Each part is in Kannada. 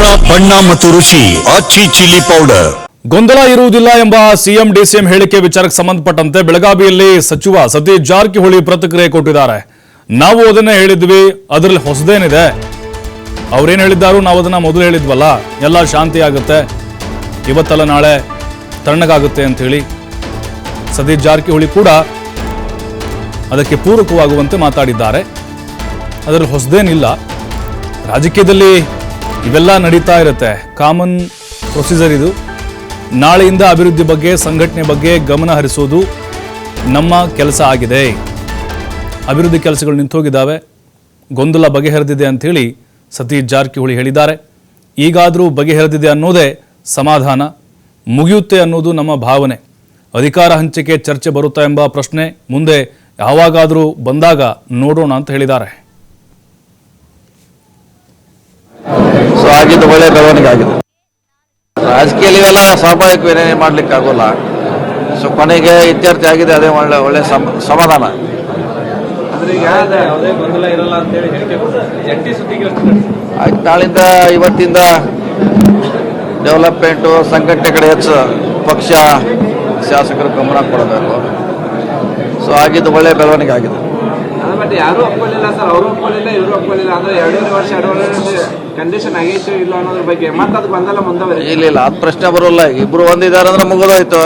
ಖಾರ ಬಣ್ಣ ಮತ್ತು ರುಚಿ ಆಚಿ ಚಿಲ್ಲಿ ಪೌಡರ್. ಗೊಂದಲ ಇರುವುದಿಲ್ಲ ಎಂಬ ಸಿಎಂ ಡಿಸಿಎಂ ಹೇಳಿಕೆ ವಿಚಾರಕ್ಕೆ ಸಂಬಂಧಪಟ್ಟಂತೆ ಬೆಳಗಾವಿಯಲ್ಲಿ ಸಚಿವ ಸತೀಶ್ ಜಾರಕಿಹೊಳಿ ಪ್ರತಿಕ್ರಿಯೆ ಕೊಟ್ಟಿದ್ದಾರೆ. ನಾವು ಅದನ್ನೇ ಹೇಳಿದ್ವಿ, ಅದರಲ್ಲಿ ಹೊಸದೇನಿದೆ? ಅವ್ರೇನು ಹೇಳಿದ್ದಾರೋ ನಾವು ಅದನ್ನ ಮೊದಲು ಹೇಳಿದ್ವಲ್ಲ? ಎಲ್ಲ ಶಾಂತಿ ಆಗುತ್ತೆ ಇವತ್ತಲ್ಲ ನಾಳೆ ತಣ್ಣಗಾಗುತ್ತೆ ಅಂತ ಹೇಳಿ ಸತೀಶ್ ಜಾರಕಿಹೊಳಿ ಕೂಡ ಅದಕ್ಕೆ ಪೂರಕವಾಗುವಂತೆ ಮಾತಾಡಿದ್ದಾರೆ. ಅದರಲ್ಲಿ ಹೊಸದೇನಿಲ್ಲ. ರಾಜಕೀಯದಲ್ಲಿ ಇವೆಲ್ಲ ನಡೀತಾ ಇರುತ್ತೆ. ಕಾಮನ್ ಪ್ರೊಸೀಜರ್ ಇದು. ನಾಳೆಯಿಂದ ಅಭಿವೃದ್ಧಿ ಬಗ್ಗೆ, ಸಂಘಟನೆ ಬಗ್ಗೆ ಗಮನ ಹರಿಸೋದು ನಮ್ಮ ಕೆಲಸ ಆಗಿದೆ. ಅಭಿವೃದ್ಧಿ ಕೆಲಸಗಳು ನಿಂತೋಗಿದ್ದಾವೆ. ಗೊಂದಲ ಬಗೆಹರಿದಿದೆ ಅಂಥೇಳಿ ಸತೀಶ್ ಜಾರಕಿಹೊಳಿ ಹೇಳಿದ್ದಾರೆ. ಈಗಾದರೂ ಬಗೆಹರಿದಿದೆ ಅನ್ನೋದೇ ಸಮಾಧಾನ. ಮುಗಿಯುತ್ತೆ ಅನ್ನೋದು ನಮ್ಮ ಭಾವನೆ. ಅಧಿಕಾರ ಹಂಚಿಕೆ ಚರ್ಚೆ ಬರುತ್ತಾ ಎಂಬ ಪ್ರಶ್ನೆ ಮುಂದೆ ಯಾವಾಗಾದರೂ ಬಂದಾಗ ನೋಡೋಣ ಅಂತ ಹೇಳಿದ್ದಾರೆ. ಆಗಿದ್ದು ಒಳ್ಳೆ ಬೆಳವಣಿಗೆ ಆಗಿದೆ ರಾಜಕೀಯದಲ್ಲಿ ಇವೆಲ್ಲ ಸ್ವಾಭಾವಿಕ ಏನೇನು ಮಾಡ್ಲಿಕ್ಕೆ ಆಗೋಲ್ಲ. ಸೊ ಕೊನೆಗೆ ಇತ್ಯರ್ಥಿ ಆಗಿದೆ ಅದೇ ಒಳ್ಳೆ ಒಳ್ಳೆ ಸಮ- ಸಮಾಧಾನ. ಆಯ್ತು ನಾಳಿಂದ ಇವತ್ತಿಂದ ಡೆವಲಪ್ಮೆಂಟು ಸಂಘಟನೆ ಕಡೆ ಹೆಚ್ಚು ಪಕ್ಷ ಶಾಸಕರು ಗಮನ ಕೊಡಬೇಕು. ಸೊ ಆಗಿದ್ದು ಒಳ್ಳೆ ಬೆಳವಣಿಗೆ ಆಗಿದೆ. ಬಟ್ ಯಾರು ಒಪ್ಕೊಳ್ಳಿಲ್ಲ ಸರ್ ಅವರು ಒಪ್ಕೊಳ್ಳಿಲ್ಲ ಇವರು ಒಪ್ಕೊಳ್ಳಿಲ್ಲ. ಅಂದ್ರೆ ಎರಡೂವರೆ ವರ್ಷ ಎರಡೂವರೆ ವರ್ಷ ಕಂಡೀಷನ್ ಆಗೈತು ಇಲ್ಲ ಅನ್ನೋದ್ರ ಬಗ್ಗೆ. ಮತ್ತೆ ಅದು ಬಂದಲ್ಲ ಮುಂದೆ ಇಲ್ಲ ಇಲ್ಲ ಅದು ಪ್ರಶ್ನೆ ಬರೋಲ್ಲ. ಇಬ್ರು ಒಂದಿದ್ದಾರೆ ಅಂದ್ರೆ ಮುಗಿದೋಯ್ತು.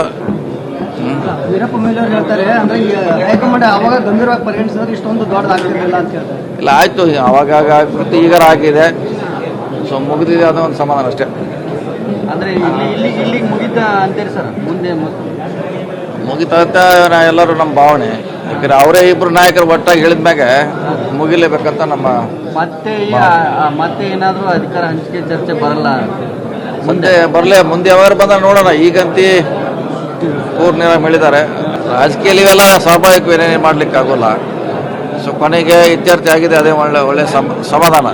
ವೀರಪ್ಪ ಹೇಳ್ತಾರೆ ಅಂದ್ರೆ ಈ ಹೈಕಮಾಂಡ್ ಅವಾಗ ಗಂಭೀರವಾಗಿ ಪರಿಗಣಿಸಿದ್ರೆ ಇಷ್ಟೊಂದು ದೊಡ್ಡದಾಗ್ತಿರ್ಲಿಲ್ಲ ಅಂತ ಹೇಳ್ತಾರೆ. ಇಲ್ಲ ಆಯ್ತು. ಅವಾಗ ಆಗ್ಬಿಟ್ಟು ಈಗ ಆಗಿದೆ ಸೊ ಮುಗಿದಿದೆ ಅದು ಒಂದು ಸಮಾಧಾನ ಅಷ್ಟೇ. ಅಂದ್ರೆ ಇಲ್ಲಿ ಇಲ್ಲಿಗೆ ಇಲ್ಲಿಗೆ ಮುಗಿತ ಅಂತೀರಿ ಸರ್ ಮುಂದೆ? ಮು- ಮುಗಿತಾ ನಾ ಎಲ್ಲರೂ ನಮ್ಮ ಭಾವನೆ. ಯಾಕಂದ್ರೆ ಅವರೇ ಇಬ್ರು ನಾಯಕರು ಒಟ್ಟಾಗಿ ಹೇಳಿದ್ಮ್ಯಾಗ ಮುಗಿಲೇಬೇಕಂತ ನಮ್ಮ ಮತ್ತೆ ಈ ಆ- ಆ ಮತ್ತೆ ಏನಾದರೂ ಅಧಿಕಾರ ಹಂಚಿಕೆ ಚರ್ಚೆ ಬರಲ್ಲ? ಮುಂದೆ ಬರಲೇ ಮುಂದೆ ಯಾವಾಗ ಬಂದ ನೋಡೋಣ. ಈಗಂತಿ ಪೂರ್ಣ ಹೇಳಿದ್ದಾರೆ. ರಾಜಕೀಯಲ್ಲಿ ಇವೆಲ್ಲ ಸ್ವಾಭಾವಿಕವೇನೇ ಮಾಡ್ಲಿಕ್ಕೆ ಆಗೋಲ್ಲ ಸೊ ಕೊನೆಗೆ ಇತ್ಯರ್ಥಿ ಆಗಿದೆ ಅದೇ ಒಳ್ಳೆ ಒಳ್ಳೆ ಸಮ- ಸಮಾಧಾನ.